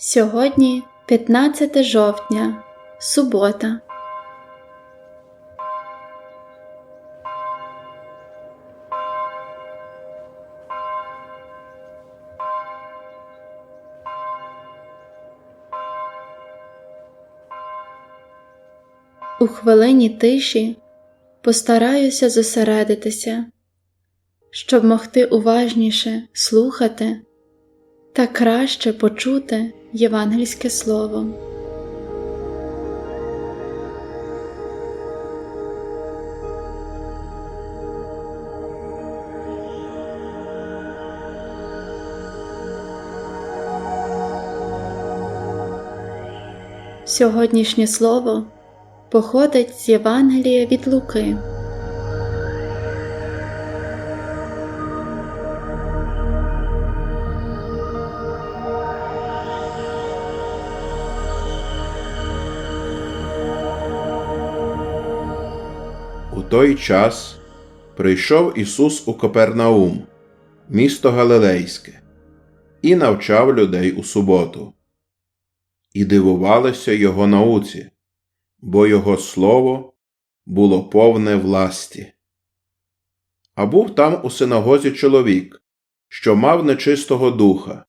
Сьогодні 15 жовтня, субота. У хвилині тиші постараюся зосередитися, щоб могти уважніше слухати та краще почути євангельське слово. Сьогоднішнє слово походить з Євангелія від Луки. Той час прийшов Ісус у Капернаум, місто Галилейське, і навчав людей у суботу. І дивувалися Його науці, бо Його слово було повне власті. А був там у синагозі чоловік, що мав нечистого духа.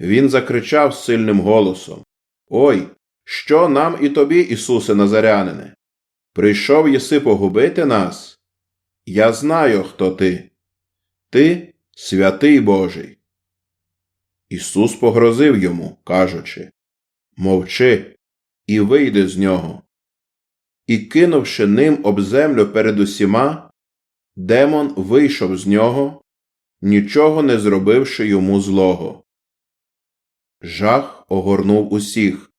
Він закричав сильним голосом Ой, що нам і тобі, Ісусе Назарянине? Прийшов єси погубити нас? Я знаю, хто ти. Ти святий Божий. Ісус погрозив йому, кажучи Мовчи, і вийди з нього. І, кинувши ним об землю перед усіма, демон вийшов з нього, нічого не зробивши йому злого. Жах огорнув усіх,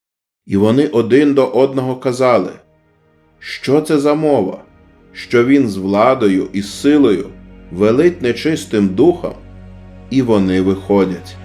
і вони один до одного казали що це за мова, що він з владою і силою велить нечистим духом, і вони виходять.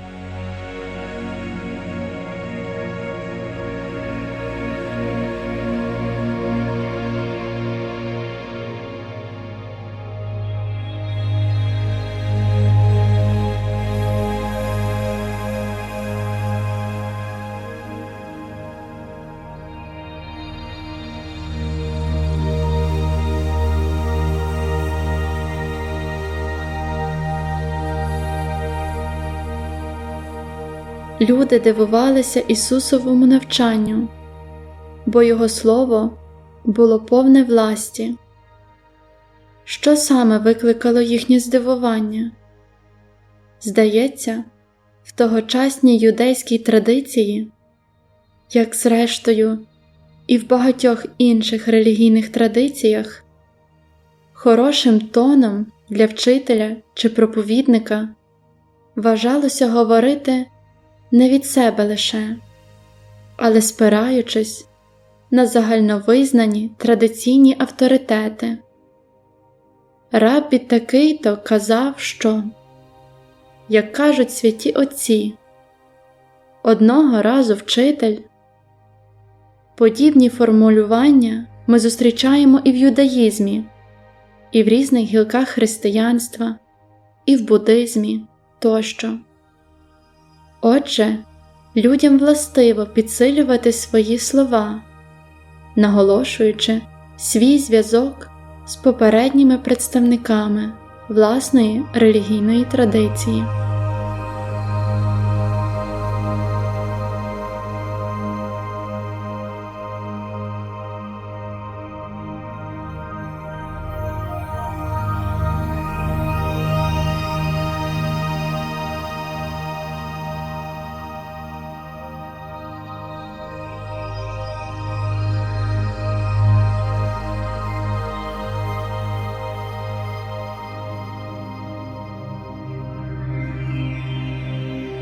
Люди дивувалися Ісусовому навчанню, бо Його Слово було повне власті. Що саме викликало їхнє здивування? Здається, в тогочасній юдейській традиції, як зрештою, і в багатьох інших релігійних традиціях, хорошим тоном для вчителя чи проповідника вважалося говорити не від себе лише, але спираючись на загальновизнані традиційні авторитети. Раббі такий то казав, що, як кажуть святі Отці, одного разу вчитель. Подібні формулювання ми зустрічаємо і в юдаїзмі, і в різних гілках християнства, і в буддизмі тощо. Отже, людям властиво підсилювати свої слова, наголошуючи свій зв'язок з попередніми представниками власної релігійної традиції.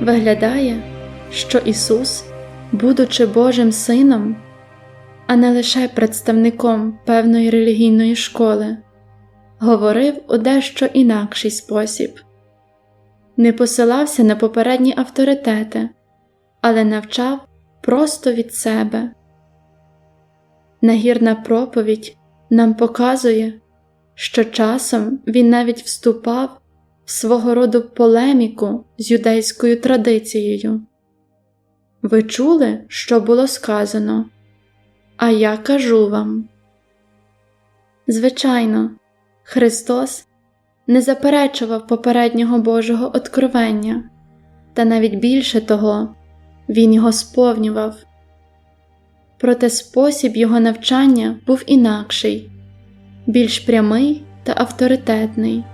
Виглядає, що Ісус, будучи Божим Сином, а не лише представником певної релігійної школи, говорив у дещо інакший спосіб, не посилався на попередні авторитети, але навчав просто від себе. Нагірна проповідь нам показує, що часом він навіть вступав свого роду полеміку з юдейською традицією. Ви чули, що було сказано, а я кажу вам. Звичайно, Христос не заперечував попереднього Божого откровення, та навіть більше того, Він його сповнював. Проте спосіб його навчання був інакший, більш прямий та авторитетний.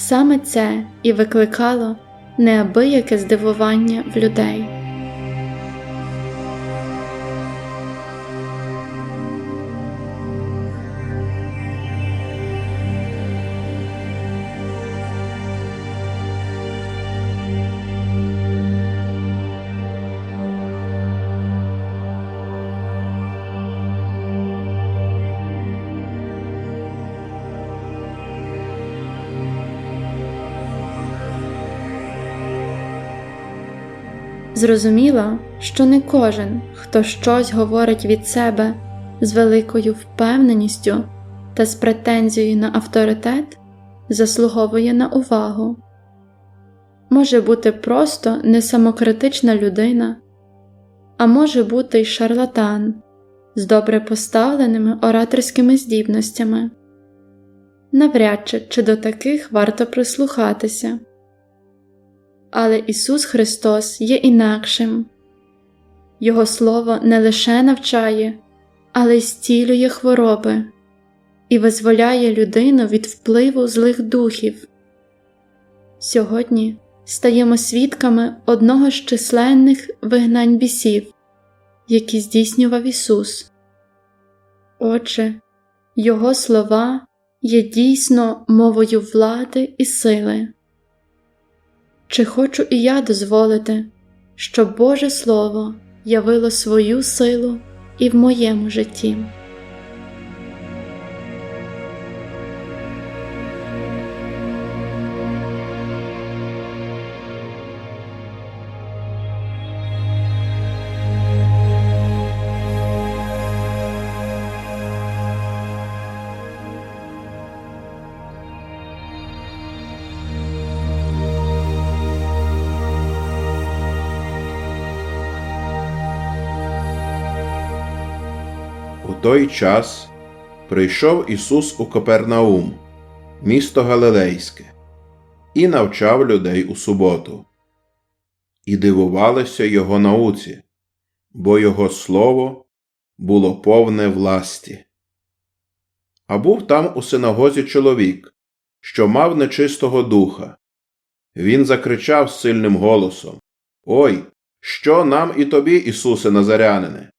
Саме це і викликало неабияке здивування в людей. Зрозуміло, що не кожен, хто щось говорить від себе з великою впевненістю та з претензією на авторитет, заслуговує на увагу. Може бути просто несамокритична людина, а може бути й шарлатан з добре поставленими ораторськими здібностями. Навряд чи, чи до таких варто прислухатися. Але Ісус Христос є інакшим. Його Слово не лише навчає, але й зцілює хвороби і визволяє людину від впливу злих духів. Сьогодні стаємо свідками одного з численних вигнань бісів, які здійснював Ісус. Отже, Його слова є дійсно мовою влади і сили. Чи хочу і я дозволити, щоб Боже Слово явило свою силу і в моєму житті? Той час прийшов Ісус у Капернаум, місто Галилейське, і навчав людей у суботу. І дивувалися Його науці, бо Його слово було повне власті. А був там у синагозі чоловік, що мав нечистого духа. Він закричав сильним голосом Ой, що нам і тобі, Ісусе Назарянине?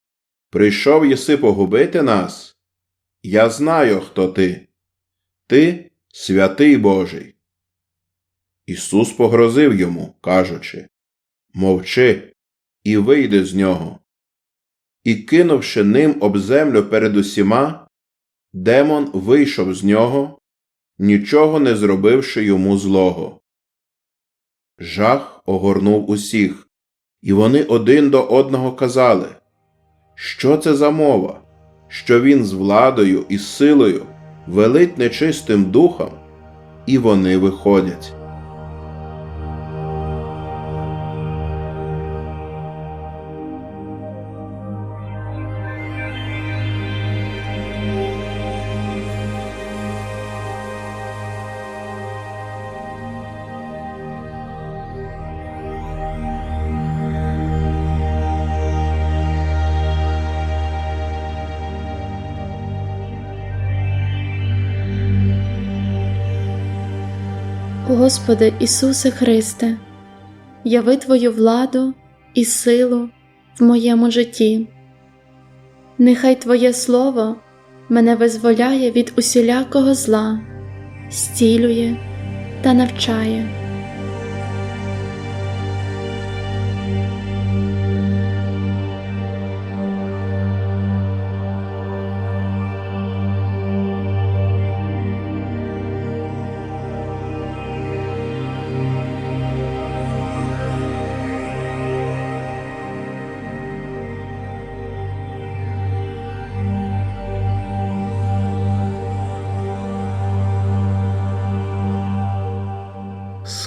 Прийшов єси погубити нас? Я знаю, хто ти. Ти святий Божий. Ісус погрозив йому, кажучи Мовчи, і вийди з нього. І, кинувши ним об землю перед усіма, демон вийшов з нього, нічого не зробивши йому злого. Жах огорнув усіх, і вони один до одного казали що це за мова, що він з владою і силою велить нечистим духом, і вони виходять. Господи Ісусе Христе, яви Твою владу і силу в моєму житті. Нехай Твоє Слово мене визволяє від усілякого зла, зцілює та навчає.